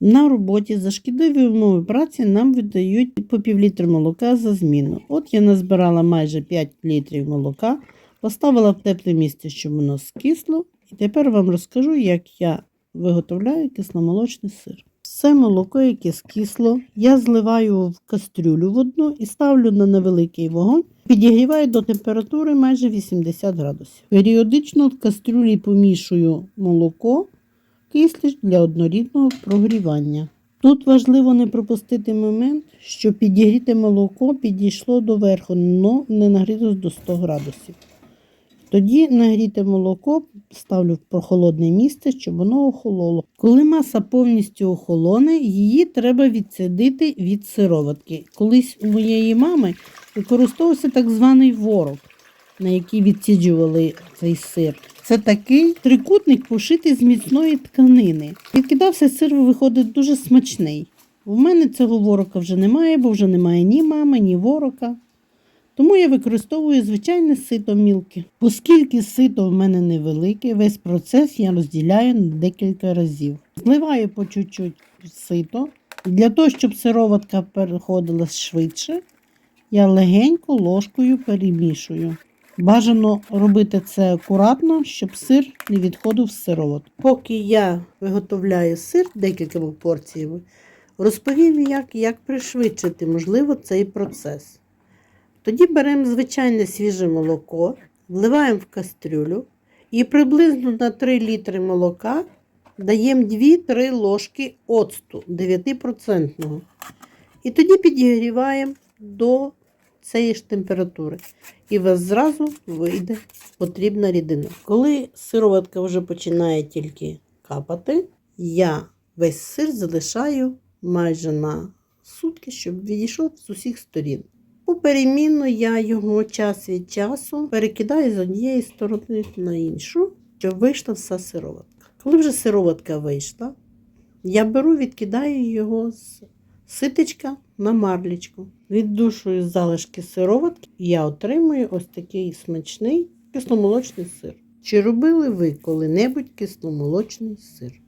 На роботі за шкідливі умови праці нам видають по півлітри молока за зміну. От я назбирала майже 5 літрів молока, поставила в тепле місце, щоб воно скисло. І тепер вам розкажу, як я виготовляю кисломолочний сир. Все молоко, яке скисло, я зливаю в кастрюлю в одну і ставлю на невеликий вогонь. Підігріваю до температури майже 80 градусів. Періодично в кастрюлі помішую молоко, кислість для однорідного прогрівання. Тут важливо не пропустити момент, що підігріте молоко підійшло до верху, але не нагрілось до 100 градусів. Тоді нагріте молоко ставлю в прохолодне місце, щоб воно охололо. Коли маса повністю охолоне, її треба відсадити від сироватки. Колись у моєї мами використовувався так званий ворог, на який відсіджували цей сир. Це такий трикутник пошитий з міцної тканини. Відкидався сир, виходить дуже смачний. У мене цього ворока вже немає, бо вже немає ні мами, ні ворока. Тому я використовую звичайне сито мілке. Оскільки сито в мене невелике, весь процес я розділяю на декілька разів. Зливаю по чуть-чуть сито. Для того, щоб сироватка переходила швидше, я легенько ложкою перемішую. Бажано робити це акуратно, щоб сир не відходив з сироватки. Поки я виготовляю сир декількома порціями, розповім, як, як пришвидшити можливо цей процес. Тоді беремо звичайне свіже молоко, вливаємо в кастрюлю і приблизно на 3 літри молока даємо 2-3 ложки оцту 9%. І тоді підігріваємо до цієї ж температури. І у вас зразу вийде потрібна рідина. Коли сироватка вже починає тільки капати, я весь сир залишаю майже на сутки, щоб відійшов з усіх сторін. Поперемінно я його час від часу перекидаю з однієї сторони на іншу, щоб вийшла вся сироватка. Коли вже сироватка вийшла, я беру, відкидаю його з ситечка на марлічку. Віддушую залишки сироватки, і я отримую ось такий смачний кисломолочний сир. Чи робили ви коли-небудь кисломолочний сир?